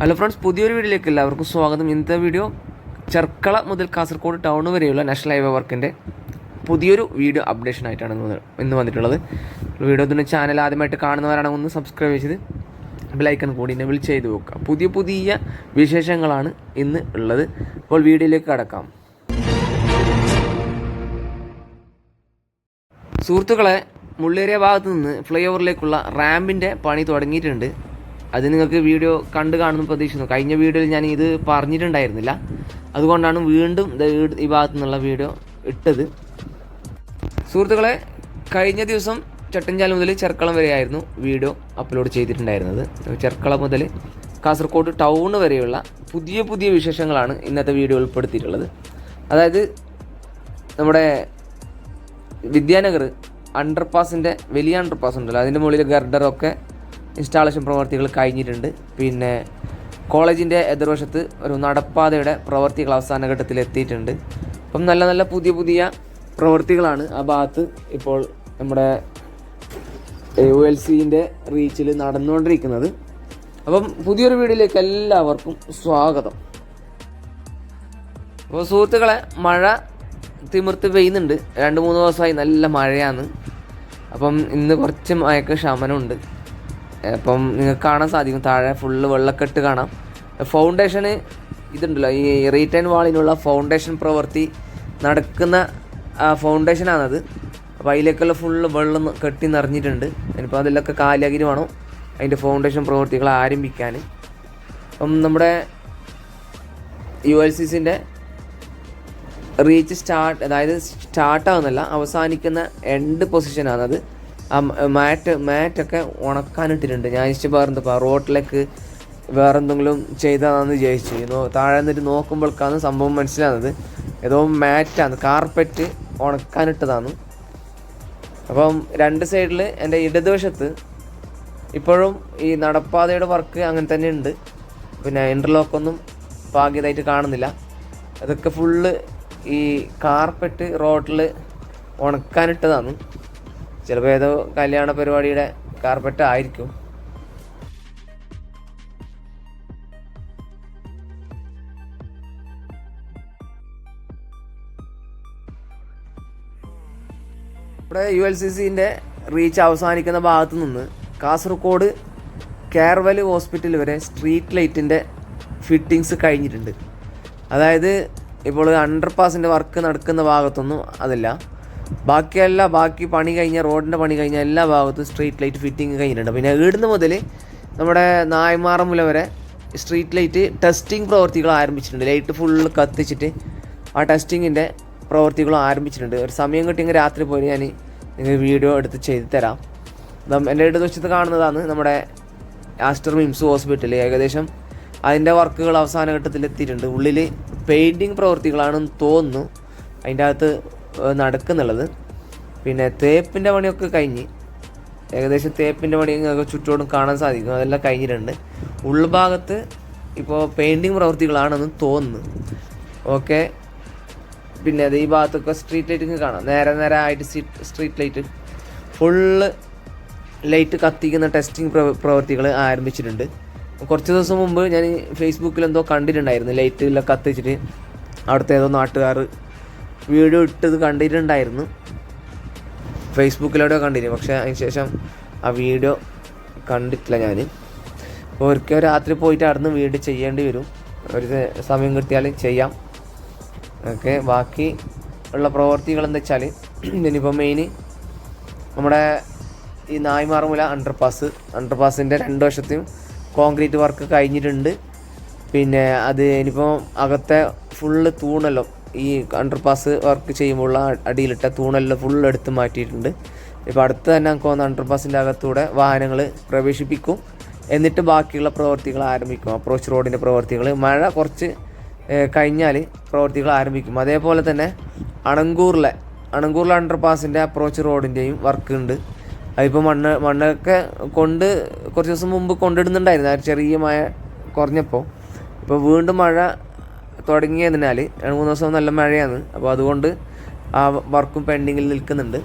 Hello friends പുതിയൊരു വീഡിയോയിലേക്ക് എല്ലാവർക്കും സ്വാഗതം. ഇന്നത്തെ വീഡിയോ ചെർക്കള മുതൽ കാസർഗോഡ് ടൗൺ വരെയുള്ള നാഷണൽ ഹൈവേ വർക്കിന്റെ പുതിയൊരു വീഡിയോ അപ്ഡേഷൻ ആയിട്ടാണ് ഇന്ന് വന്നിട്ടുള്ളത്. വീഡിയോ തന്നെ ചാനൽ ആദ്യമായിട്ട് കാണുന്നവരാണ് ഒന്ന് സബ്സ്ക്രൈബ് ചെയ്ത് ബെലൈക്കൺ കൂടി എനേബിൾ ചെയ്ത് വെക്കുക. പുതിയ പുതിയ വിശേഷങ്ങളാണ് ഇന്ന് ഉള്ളത്. അപ്പോൾ വീഡിയോയിലേക്ക് കടക്കാം. സുഹൃത്തുക്കളെ മുള്ളേരിയ ഭാഗത്ത് നിന്ന് ഫ്ലൈ ഓവറിലേക്കുള്ള റാമ്പിന്റെ പണി തുടങ്ങിയിട്ടുണ്ട്. അത് നിങ്ങൾക്ക് വീഡിയോ കണ്ട് കാണുന്ന പ്രതീക്ഷിക്കുന്നു. കഴിഞ്ഞ വീഡിയോയിൽ ഞാൻ ഇത് പറഞ്ഞിട്ടുണ്ടായിരുന്നില്ല. അതുകൊണ്ടാണ് വീണ്ടും ഈ ഭാഗത്തു നിന്നുള്ള വീഡിയോ ഇട്ടത്. സുഹൃത്തുക്കളെ കഴിഞ്ഞ ദിവസം ചട്ടഞ്ചാൽ മുതൽ ചെർക്കളം വരെയായിരുന്നു വീഡിയോ അപ്ലോഡ് ചെയ്തിട്ടുണ്ടായിരുന്നത്. ചെർക്കളം മുതൽ കാസർഗോഡ് ടൗൺ വരെയുള്ള പുതിയ പുതിയ വിശേഷങ്ങളാണ് ഇന്നത്തെ വീഡിയോ ഉൾപ്പെടുത്തിയിട്ടുള്ളത്. അതായത് നമ്മുടെ വിദ്യാനഗർ അണ്ടർപാസിന്റെ വലിയ അണ്ടർപാസ് ഉണ്ടല്ലോ. അതിന്റെ മുകളിൽ ഗർഡറൊക്കെ ഇൻസ്റ്റാളേഷൻ പ്രവർത്തികൾ കഴിഞ്ഞിട്ടുണ്ട്. പിന്നെ കോളേജിന്റെ എതിർവശത്ത് ഒരു നടപ്പാതയുടെ പ്രവർത്തികൾ അവസാന ഘട്ടത്തിൽ എത്തിയിട്ടുണ്ട്. അപ്പം നല്ല നല്ല പുതിയ പുതിയ പ്രവർത്തികളാണ് ആ ഭാഗത്ത് ഇപ്പോൾ നമ്മുടെ യു എൽ സിന്റെ റീച്ചിൽ നടന്നുകൊണ്ടിരിക്കുന്നത്. അപ്പം പുതിയൊരു വീഡിയോയിലേക്ക് എല്ലാവർക്കും സ്വാഗതം. അപ്പോൾ സുഹൃത്തുക്കളെ മഴ തിമിർത്ത് പെയ്യുന്നുണ്ട്. രണ്ട് മൂന്ന് ദിവസമായി നല്ല മഴയാണ്. അപ്പം ഇന്ന് കുറച്ച് മഴയ്ക്ക് ശമനമുണ്ട്. അപ്പം നിങ്ങൾക്ക് കാണാൻ സാധിക്കും. താഴെ ഫുള്ള് വെള്ളക്കെട്ട് കാണാം. ഫൗണ്ടേഷന് ഇതുണ്ടല്ലോ ഈ റീറ്റേൺ വാളിനുള്ള ഫൗണ്ടേഷൻ പ്രവൃത്തി നടക്കുന്ന ഫൗണ്ടേഷനാണത് അപ്പോൾ അതിലേക്കുള്ള ഫുള്ള് വെള്ളം കെട്ടി നിറഞ്ഞിട്ടുണ്ട്. ഇനിയിപ്പോൾ അതിലൊക്കെ കാലകിരി വേണം അതിന്റെ ഫൗണ്ടേഷൻ പ്രവൃത്തികൾ ആരംഭിക്കാൻ. അപ്പം നമ്മുടെ യു എൽ സി സിന്റെ റീച്ച് സ്റ്റാർട്ട് അതായത് സ്റ്റാർട്ട് ആവുന്നല്ല അവസാനിക്കുന്ന എൻഡ് പൊസിഷനാണത് മാറ്റ് മാറ്റൊക്കെ ഉണക്കാനിട്ടിട്ടുണ്ട്. ഞാൻ ഇഷ്ടം പറഞ്ഞപ്പോൾ റോട്ടിലേക്ക് വേറെ എന്തെങ്കിലും ചെയ്തതാണെന്ന് വിചാരിച്ചു. താഴെ നിന്നിട്ട് നോക്കുമ്പോഴേക്കാണ് സംഭവം മനസ്സിലാകുന്നത്. ഏതോ മാറ്റാണ്. കാർപ്പറ്റ് ഉണക്കാനിട്ടതാണ്. അപ്പം രണ്ട് സൈഡിൽ എന്റെ ഇടതുവശത്ത് ഇപ്പോഴും ഈ നടപ്പാതയുടെ വർക്ക് അങ്ങനെ തന്നെ ഉണ്ട്. പിന്നെ ഇന്റർലോക്കൊന്നും പാകിയതായിട്ട് കാണുന്നില്ല. അതൊക്കെ ഫുള്ള് ഈ കാർപ്പറ്റ് റോട്ടിൽ ഉണക്കാനിട്ടതാണ്. ചിലപ്പോൾ ഏതോ കല്യാണ പരിപാടിയുടെ കാർപ്പറ്റ് ആയിരിക്കും. ഇവിടെ യു എൽ സി സിന്റെ റീച്ച് അവസാനിക്കുന്ന ഭാഗത്തു നിന്ന് കാസർഗോഡ് കേർവൽ ഹോസ്പിറ്റൽ വരെ സ്ട്രീറ്റ് ലൈറ്റിന്റെ ഫിറ്റിങ്സ് കഴിഞ്ഞിട്ടുണ്ട്. അതായത് ഇപ്പോൾ അണ്ടർ പാസിന്റെ വർക്ക് നടക്കുന്ന ഭാഗത്തൊന്നും അതില്ല. ബാക്കിയല്ല ബാക്കി പണി കഴിഞ്ഞ റോഡിന്റെ പണി കഴിഞ്ഞ എല്ലാ ഭാഗത്തും സ്ട്രീറ്റ് ലൈറ്റ് ഫിറ്റിംഗ് കഴിഞ്ഞിട്ടുണ്ട്. പിന്നെ ഇവിടുന്ന് മുതൽ നമ്മുടെ നായ്മാറമുല വരെ സ്ട്രീറ്റ് ലൈറ്റ് ടെസ്റ്റിംഗ് പ്രവർത്തികൾ ആരംഭിച്ചിട്ടുണ്ട്. ലൈറ്റ് ഫുള്ള് കത്തിച്ചിട്ട് ആ ടെസ്റ്റിങ്ങിന്റെ പ്രവർത്തികളും ആരംഭിച്ചിട്ടുണ്ട്. ഒരു സമയം കിട്ടിയെങ്കിൽ രാത്രി പോയി ഞാൻ നിങ്ങൾ വീഡിയോ എടുത്ത് ചെയ്തു തരാം. എന്റെ ഇടതുവശത്ത് കാണുന്നതാണ് നമ്മുടെ ആസ്റ്റർ മിംസ് ഹോസ്പിറ്റൽ ഏകദേശം അതിന്റെ വർക്കുകൾ അവസാന ഘട്ടത്തിൽ എത്തിയിട്ടുണ്ട് ഉള്ളിൽ പെയിന്റിങ് പ്രവൃത്തികളാണെന്ന് തോന്നുന്നു. അതിന്റെ അകത്ത് നടക്കുന്നുള്ളത്. പിന്നെ തേപ്പിന്റെ പണിയൊക്കെ കഴിഞ്ഞ്. ഏകദേശം തേപ്പിന്റെ പണി നിങ്ങൾക്ക് ചുറ്റോടും കാണാൻ സാധിക്കും. അതെല്ലാം കഴിഞ്ഞിട്ടുണ്ട്. ഉൾഭാഗത്ത് ഇപ്പോൾ പെയിന്റിങ് പ്രവൃത്തികളാണെന്ന് തോന്നുന്നു. ഓക്കെ. പിന്നെ അത് ഈ ഭാഗത്തൊക്കെ സ്ട്രീറ്റ് ലൈറ്റിങ് കാണാം. നേരെ നേരെ ആയിട്ട് സ്ട്രീറ്റ് ലൈറ്റ് ഫുള്ള് ലൈറ്റ് കത്തിക്കുന്ന ടെസ്റ്റിംഗ് പ്രവൃത്തികൾ ആരംഭിച്ചിട്ടുണ്ട്. കുറച്ച് ദിവസം മുമ്പ് ഞാൻ ഫേസ്ബുക്കിൽ എന്തോ കണ്ടിട്ടുണ്ടായിരുന്നു. ലൈറ്റ് എല്ലാം കത്തിച്ചിട്ട് അവിടുത്തെ ഏതോ നാട്ടുകാർ വീഡിയോ ഇട്ടത് കണ്ടിട്ടുണ്ടായിരുന്നു. ഫേസ്ബുക്കിലൂടെ കണ്ടിരുന്നു പക്ഷെ അതിന് ശേഷം ആ വീഡിയോ കണ്ടിട്ടില്ല ഞാൻ ഒരിക്കൽ രാത്രി പോയിട്ട് അവിടുന്ന് വീഡിയോ ചെയ്യേണ്ടി വരും. ഒരു സമയം കിട്ടിയാൽ ചെയ്യാം. ഓക്കെ ബാക്കി ഉള്ള പ്രവർത്തികൾ എന്താ വെച്ചാൽ ഇനിയിപ്പോൾ മെയിൻ നമ്മുടെ ഈ നായ്മാറുമുല അണ്ടർപാസ് അണ്ടർപാസിന്റെ രണ്ട് വശത്തും കോൺക്രീറ്റ് വർക്ക് കഴിഞ്ഞിട്ടുണ്ട്. പിന്നെ അത് ഇനിയിപ്പോൾ അകത്തെ ഫുള്ള് തൂണെല്ലാം. ഈ അണ്ടർപാസ് വർക്ക് ചെയ്യുമ്പോൾ അടിയിലിട്ട തൂണെല്ലാം ഫുൾ എടുത്ത് മാറ്റിയിട്ടുണ്ട്. ഇപ്പോൾ അടുത്ത് തന്നെ നമുക്ക് തോന്നുന്നു അണ്ടർപാസിന്റെ അകത്തൂടെ വാഹനങ്ങൾ പ്രവേശിപ്പിക്കും. എന്നിട്ട് ബാക്കിയുള്ള പ്രവർത്തികൾ ആരംഭിക്കും. അപ്രോച്ച് റോഡിന്റെ പ്രവർത്തികൾ മഴ കുറച്ച് കഴിഞ്ഞാൽ പ്രവർത്തികൾ ആരംഭിക്കും. അതേപോലെ തന്നെ അണങ്കൂറിലെ അണങ്കൂറിലെ അണ്ടർപാസിന്റെ അപ്രോച്ച് റോഡിന്റെയും വർക്ക് ഉണ്ട്. അതിപ്പോൾ മണ്ണ് മണ്ണൊക്കെ കൊണ്ട് കുറച്ച് ദിവസം മുമ്പ് കൊണ്ടിടുന്നുണ്ടായിരുന്നു. ചെറിയ മഴ കുറഞ്ഞപ്പോൾ ഇപ്പോൾ വീണ്ടും മഴ തുടങ്ങിയതിനാൽ രണ്ട് മൂന്ന് ദിവസം നല്ല മഴയാണ്. അപ്പോൾ അതുകൊണ്ട് ആ വർക്കും പെൻഡിങ്ങിൽ നിൽക്കുന്നുണ്ട്.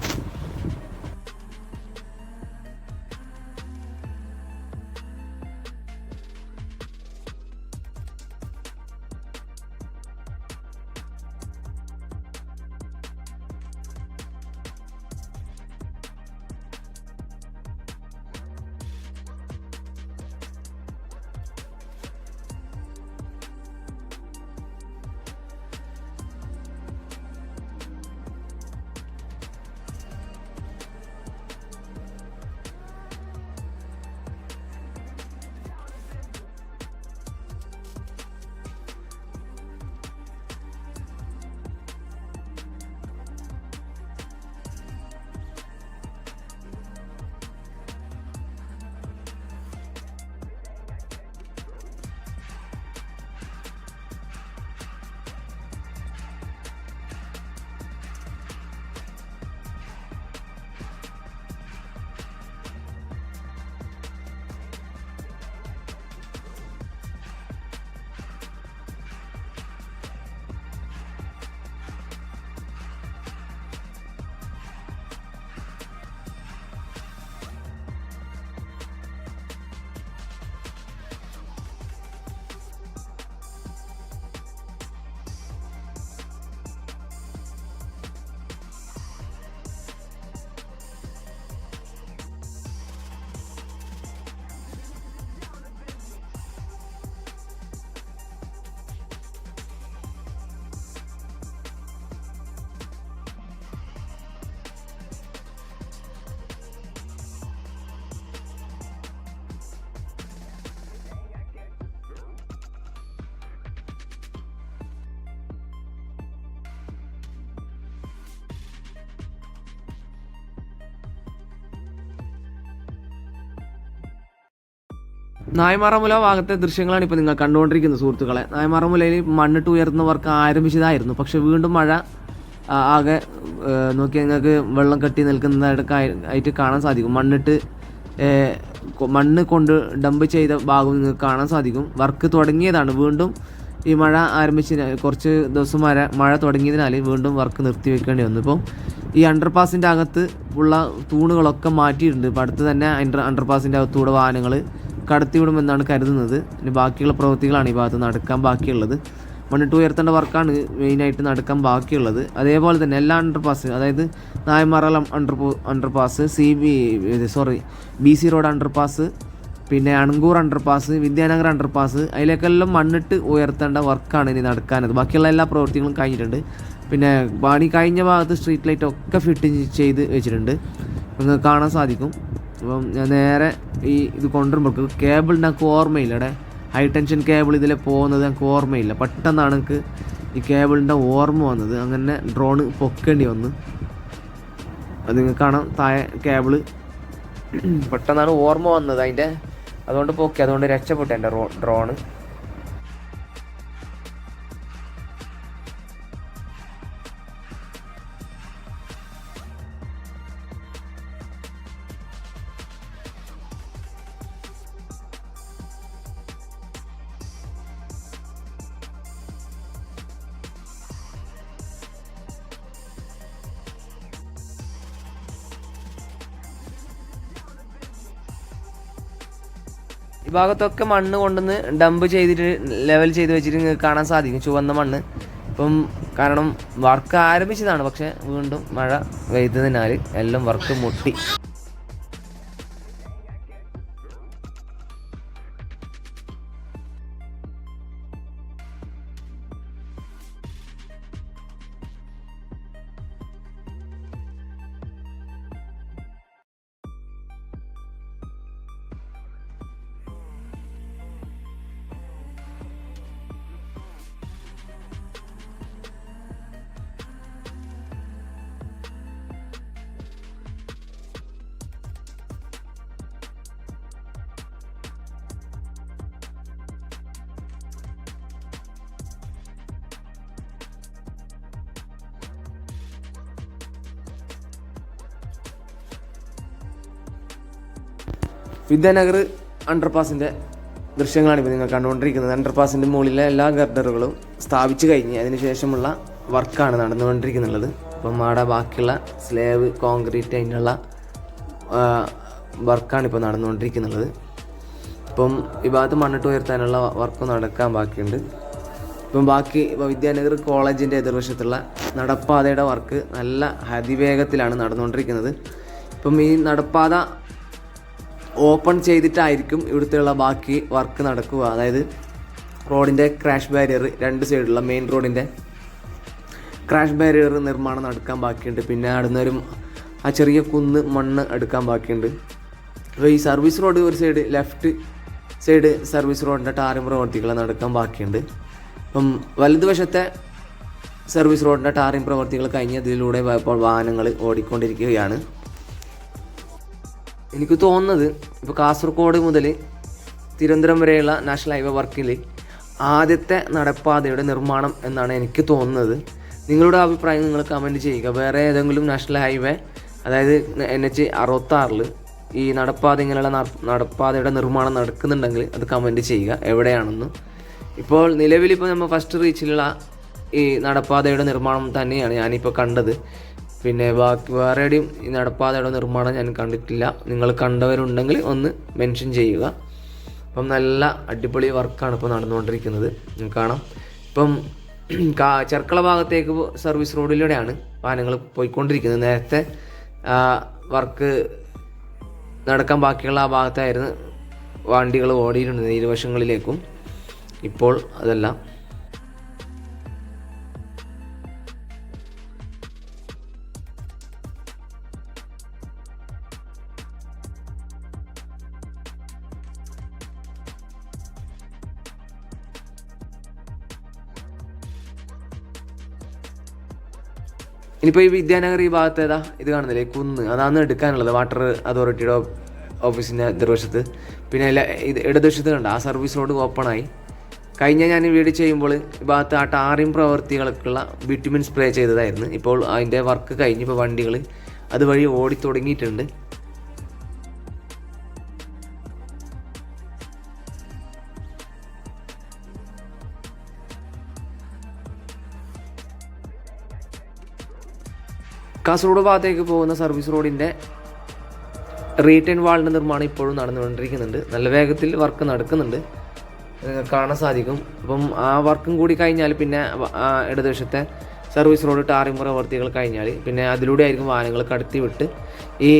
നായ്മാറമുല ഭാഗത്തെ ദൃശ്യങ്ങളാണ് ഇപ്പോൾ നിങ്ങൾ കണ്ടുകൊണ്ടിരിക്കുന്നത് സുഹൃത്തുക്കളെ. നായ്മാറമുലയിൽ മണ്ണിട്ട് ഉയർത്തുന്ന വർക്ക് ആരംഭിച്ചതായിരുന്നു. പക്ഷെ വീണ്ടും മഴ ആകെ നോക്കി നിങ്ങൾക്ക് വെള്ളം കെട്ടി നിൽക്കുന്നതായിട്ട് ആയിട്ട് കാണാൻ സാധിക്കും. മണ്ണിട്ട് മണ്ണ് കൊണ്ട് ഡംപ് ചെയ്ത ഭാഗം നിങ്ങൾക്ക് കാണാൻ സാധിക്കും. വർക്ക് തുടങ്ങിയതാണ്. വീണ്ടും ഈ മഴ ആരംഭിച്ച കുറച്ച് ദിവസം മഴ മഴ തുടങ്ങിയതിനാൽ വീണ്ടും വർക്ക് നിർത്തി നിർത്തിവെക്കേണ്ടി വന്നു. ഇപ്പം ഈ അണ്ടർപാസിന്റെ അകത്ത് ഉള്ള തൂണുകളൊക്കെ മാറ്റിയിട്ടുണ്ട്. ഇപ്പം അടുത്ത് തന്നെ അണ്ടർ അണ്ടർപാസിന്റെ അകത്തൂടെ വാഹനങ്ങൾ കടത്തിവിടുമെന്നാണ് കരുതുന്നത്. പിന്നെ ബാക്കിയുള്ള പ്രവൃത്തികളാണ് ഈ ഭാഗത്ത് നടക്കാൻ ബാക്കിയുള്ളത്. മണ്ണിട്ട് ഉയർത്തേണ്ട വർക്കാണ് മെയിനായിട്ട് നടക്കാൻ ബാക്കിയുള്ളത്. അതേപോലെ തന്നെ എല്ലാ അണ്ടർ പാസ് അതായത് നായമാറളം under under pass C B sorry B C road under pass പിന്നെ Anangoor under pass Vidyanagar under pass അതിലേക്കെല്ലാം മണ്ണിട്ട് ഉയർത്തേണ്ട വർക്കാണ് ഇനി നടക്കാനത്. ബാക്കിയുള്ള എല്ലാ പ്രവൃത്തികളും കഴിഞ്ഞിട്ടുണ്ട്. പിന്നെ പണി കഴിഞ്ഞ ഭാഗത്ത് സ്ട്രീറ്റ് ലൈറ്റ് ഒക്കെ ഫിറ്റ് ചെയ്ത് വെച്ചിട്ടുണ്ട്. നിങ്ങൾക്ക് കാണാൻ സാധിക്കും. അപ്പം ഞാൻ നേരെ ഈ ഇത് കൊണ്ടുവരുമ്പോൾ കേബിൾ ഓർമ്മയില്ല അവിടെ ഹൈ ടെൻഷൻ കേബിൾ ഇതിൽ പോകുന്നത് എനിക്ക് ഓർമ്മയില്ല. പെട്ടെന്നാണ് എനിക്ക് ഈ കേബിളിന്റെ ഓർമ്മ വന്നത്. അങ്ങനെ ഡ്രോണ് പൊക്കേണ്ടി വന്ന്. അത് നിങ്ങൾക്ക് കാണാം. താഴെ കേബിൾ പെട്ടെന്നാണ് ഓർമ്മ വന്നത് അതിന്റെ അതുകൊണ്ട് പൊക്കി. അതുകൊണ്ട് രക്ഷപ്പെട്ടു എന്റെ ഡ്രോണ് ഭാഗത്തൊക്കെ മണ്ണ് കൊണ്ടുവന്ന് ഡംപ് ചെയ്തിട്ട് ലെവൽ ചെയ്ത് വെച്ചിട്ട് നിങ്ങൾക്ക് കാണാൻ സാധിക്കും ചുവന്ന മണ്ണ്. ഇപ്പം കാരണം വർക്ക് ആരംഭിച്ചതാണ് പക്ഷേ വീണ്ടും മഴ പെയ്തതിനാൽ എല്ലാം വർക്ക് മുട്ടി. വിദ്യാനഗർ അണ്ടർപാസിന്റെ ദൃശ്യങ്ങളാണ് ഇപ്പോൾ നിങ്ങൾ കണ്ടുകൊണ്ടിരിക്കുന്നത്. അണ്ടർപാസിന്റെ മുകളിലെ എല്ലാ ഗർഡറുകളും സ്ഥാപിച്ചു കഴിഞ്ഞ് അതിനുശേഷമുള്ള വർക്കാണ് നടന്നുകൊണ്ടിരിക്കുന്നുള്ളത്. അപ്പം അവിടെ ബാക്കിയുള്ള സ്ലേവ് കോൺക്രീറ്റ് അതിനുള്ള വർക്കാണ് ഇപ്പോൾ നടന്നുകൊണ്ടിരിക്കുന്നുള്ളത്. ഇപ്പം ഈ ഭാഗത്ത് മണ്ണിട്ട് ഉയർത്താനുള്ള വർക്ക് നടക്കാൻ ബാക്കിയുണ്ട്. ഇപ്പം ബാക്കി ഇപ്പോൾ വിദ്യാനഗർ കോളേജിന്റെ എതിർവശത്തുള്ള നടപ്പാതയുടെ വർക്ക് നല്ല അതിവേഗത്തിലാണ് നടന്നുകൊണ്ടിരിക്കുന്നത്. ഇപ്പം ഈ നടപ്പാത ഓപ്പൺ ചെയ്തിട്ടായിരിക്കും ഇവിടുത്തെയുള്ള ബാക്കി വർക്ക് നടക്കുക. അതായത് റോഡിന്റെ ക്രാഷ് ബാരിയർ രണ്ട് സൈഡിലുള്ള മെയിൻ റോഡിന്റെ ക്രാഷ് ബാരിയർ നിർമ്മാണം നടക്കാൻ ബാക്കിയുണ്ട്. പിന്നെ അടുന്നൊരു ആ ചെറിയ കുന്ന് മണ്ണ് എടുക്കാൻ ബാക്കിയുണ്ട്. അപ്പോൾ ഈ സർവീസ് റോഡ് ഒരു സൈഡ് ലെഫ്റ്റ് സൈഡ് സർവീസ് റോഡിന്റെ ടാറിം പ്രവർത്തികൾ നടക്കാൻ ബാക്കിയുണ്ട്. അപ്പം വലതുവശത്തെ സർവീസ് റോഡിന്റെ ടാറിംഗ് പ്രവർത്തികൾ കഴിഞ്ഞ് ഇപ്പോൾ വാഹനങ്ങൾ ഓടിക്കൊണ്ടിരിക്കുകയാണ്. എനിക്ക് തോന്നുന്നത് ഇപ്പോൾ കാസർഗോഡ് മുതൽ തിരുവനന്തപുരം വരെയുള്ള നാഷണൽ ഹൈവേ വർക്കിൽ ആദ്യത്തെ നടപ്പാതയുടെ നിർമ്മാണം എന്നാണ് എനിക്ക് തോന്നുന്നത്. നിങ്ങളുടെ അഭിപ്രായം നിങ്ങൾ കമന്റ് ചെയ്യുക. വേറെ ഏതെങ്കിലും നാഷണൽ ഹൈവേ അതായത് എൻ എച്ച് അറുപത്താറിൽ ഈ നടപ്പാത ഇങ്ങനെയുള്ള നടപ്പാതയുടെ നിർമ്മാണം നടക്കുന്നുണ്ടെങ്കിൽ അത് കമന്റ് ചെയ്യുക. എവിടെയാണെന്ന്. ഇപ്പോൾ നിലവിലിപ്പോൾ നമ്മൾ ഫസ്റ്റ് റീച്ചിലുള്ള ഈ നടപ്പാതയുടെ നിർമ്മാണം തന്നെയാണ് ഞാനിപ്പോൾ കണ്ടത്. പിന്നെ ബാക്കി വേറെ എവിടെയും ഈ നടപ്പാതയുടെ നിർമ്മാണം ഞാൻ കണ്ടിട്ടില്ല. നിങ്ങൾ കണ്ടവരുണ്ടെങ്കിൽ ഒന്ന് മെൻഷൻ ചെയ്യുക. അപ്പം നല്ല അടിപൊളി വർക്കാണ് ഇപ്പോൾ നടന്നുകൊണ്ടിരിക്കുന്നത്. കാണാം. ഇപ്പം കാ ചെർക്കള ഭാഗത്തേക്ക് സർവീസ് റോഡിലൂടെയാണ് വാഹനങ്ങൾ പോയിക്കൊണ്ടിരിക്കുന്നത്. നേരത്തെ വർക്ക് നടക്കാൻ ബാക്കിയുള്ള ആ ഭാഗത്തായിരുന്നു വണ്ടികൾ ഓടിയിരുന്നത്. ഇരുവശങ്ങളിലേക്കും. ഇപ്പോൾ അതല്ല. ഇനിയിപ്പോൾ ഈ വിദ്യാനഗർ ഈ ഭാഗത്ത് ഏതാ? ഇത് കാണുന്നില്ലേ? കുന്ന്. അതാണ് എടുക്കാനുള്ളത്. വാട്ടർ അതോറിറ്റിയുടെ ഓഫീസിന്റെ എതിർവശത്ത് പിന്നെ ഇത് ഇടതുവശത്ത് കണ്ട? ആ സർവീസ് റോഡ് ഓപ്പണായി കഴിഞ്ഞ ഞാൻ വീട് ചെയ്യുമ്പോൾ ഈ ഭാഗത്ത് ആ ടാറിം പ്രവൃത്തികൾക്കുള്ള വിറ്റമിൻ സ്പ്രേ ചെയ്തതായിരുന്നു. ഇപ്പോൾ അതിന്റെ വർക്ക് കഴിഞ്ഞ് ഇപ്പോൾ വണ്ടികൾ അതുവഴി ഓടി തുടങ്ങിയിട്ടുണ്ട് കാസർഗോഡ് ഭാഗത്തേക്ക് പോകുന്ന സർവീസ് റോഡിന്റെ റീറ്റേൺ വാളിന്റെ നിർമ്മാണം ഇപ്പോഴും നടന്നുകൊണ്ടിരിക്കുന്നുണ്ട്. നല്ല വേഗത്തിൽ വർക്ക് നടക്കുന്നുണ്ട്. കാണാൻ സാധിക്കും. അപ്പം ആ വർക്കും കൂടി കഴിഞ്ഞാൽ പിന്നെ ഇടതുവശത്തെ സർവീസ് റോഡ് ടാറിംഗ് പ്രവർത്തികൾ കഴിഞ്ഞാൽ പിന്നെ അതിലൂടെ ആയിരിക്കും വാഹനങ്ങൾ കടത്തി വിട്ട് ഈ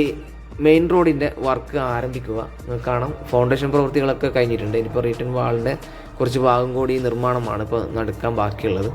മെയിൻ റോഡിന്റെ വർക്ക് ആരംഭിക്കുക. കാണാം. ഫൗണ്ടേഷൻ പ്രവൃത്തികളൊക്കെ കഴിഞ്ഞിട്ടുണ്ട്. ഇനിയിപ്പോൾ റീറ്റേൺ വാളിന്റെ കുറച്ച് ഭാഗം കൂടി നിർമ്മാണമാണ് ഇപ്പോൾ നടക്കാൻ ബാക്കിയുള്ളത്.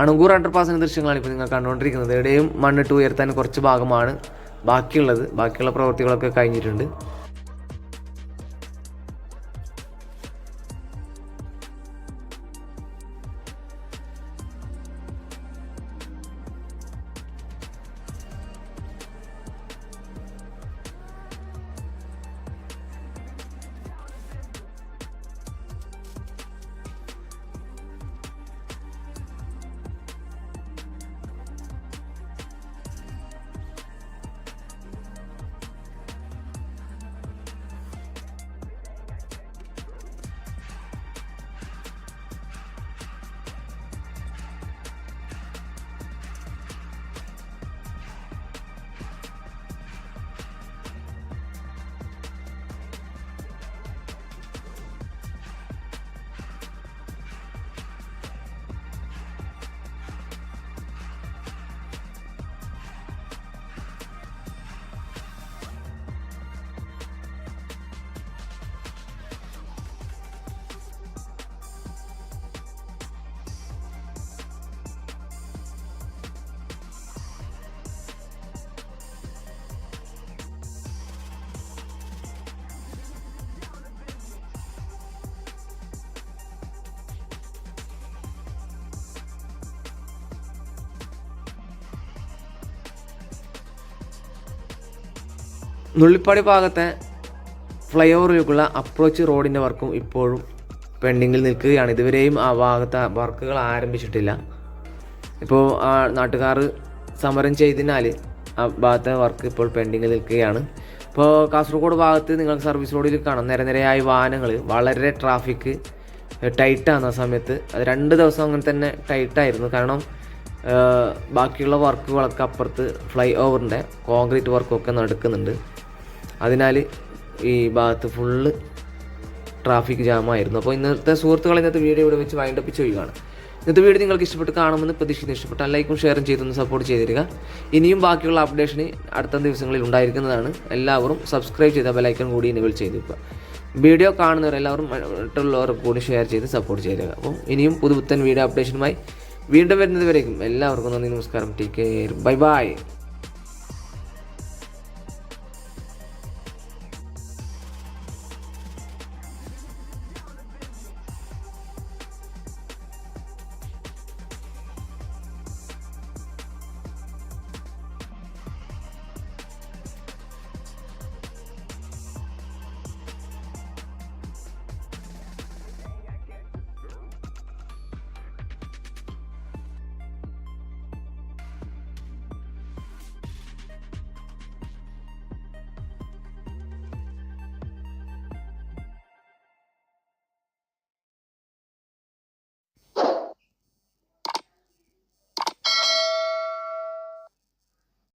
അണുങ്കൂർ അണ്ടർപാസിന്റെ ദൃശ്യങ്ങളാണ് ഇപ്പോൾ നിങ്ങൾ കണ്ടുകൊണ്ടിരിക്കുന്നത്. എവിടെയും മണ്ണിട്ട് ഉയർത്താൻ കുറച്ച് ഭാഗമാണ് ബാക്കിയുള്ളത്. ബാക്കിയുള്ള പ്രവൃത്തികളൊക്കെ കഴിഞ്ഞിട്ടുണ്ട്. നുള്ളിപ്പാടി ഭാഗത്തെ ഫ്ലൈ ഓവറിലേക്കുള്ള അപ്രോച്ച് റോഡിന്റെ വർക്കും ഇപ്പോഴും പെൻഡിങ്ങിൽ നിൽക്കുകയാണ്. ഇതുവരെയും ആ ഭാഗത്തെ വർക്കുകൾ ആരംഭിച്ചിട്ടില്ല. ഇപ്പോൾ ആ നാട്ടുകാർ സമരം ചെയ്തതിനാൽ ആ ഭാഗത്തെ വർക്ക് ഇപ്പോൾ പെൻഡിങ്ങിൽ നിൽക്കുകയാണ്. ഇപ്പോൾ കാസർഗോഡ് ഭാഗത്ത് നിങ്ങൾക്ക് സർവീസ് റോഡിൽ കാണാം. നിരനിരയായ വാഹനങ്ങൾ വളരെ ട്രാഫിക് ടൈറ്റാണ് ആ സമയത്ത്. അത് രണ്ട് ദിവസം അങ്ങനെ തന്നെ ടൈറ്റായിരുന്നു കാരണം ബാക്കിയുള്ള വർക്കുകളൊക്കെ അപ്പുറത്ത് ഫ്ലൈ ഓവറിന്റെ കോൺക്രീറ്റ് വർക്കൊക്കെ നടക്കുന്നുണ്ട്. അതിനാൽ ഈ ഭാഗത്ത് ഫുള്ള് ട്രാഫിക് ജാമായിരുന്നു അപ്പോൾ ഇന്നത്തെ സുഹൃത്തുക്കളെ ഇന്നത്തെ വീഡിയോ ഇവിടെ വെച്ച് വൈൻഡ് അപ്പ് ചെയ്യുകയാണ്. ഇന്നത്തെ വീഡിയോ നിങ്ങൾക്ക് ഇഷ്ടപ്പെട്ട് കാണുമെന്ന് പ്രതീക്ഷിക്കുന്നു. ഇഷ്ടപ്പെട്ടാൽ ലൈക്കും ഷെയറും ചെയ്തൊന്ന് സപ്പോർട്ട് ചെയ്തിരിക ഇനിയും ബാക്കിയുള്ള അപ്ഡേഷന് അടുത്ത ദിവസങ്ങളിൽ ഉണ്ടായിരിക്കുന്നതാണ്. എല്ലാവരും സബ്സ്ക്രൈബ് ചെയ്ത ബെലൈക്കൺ കൂടി ഇനിബിൾ ചെയ്തിരിക്കുക. വീഡിയോ കാണുന്നവരെല്ലാവരും മറ്റുള്ളവർക്ക് കൂടി ഷെയർ ചെയ്ത് സപ്പോർട്ട് ചെയ്തേക്കുക അപ്പോൾ ഇനിയും പുതുപുത്തൻ വീഡിയോ അപ്ഡേഷനുമായി വീണ്ടും വരുന്നത് വരേക്കും. എല്ലാവർക്കും നന്ദി നമസ്കാരം. Take care bye bye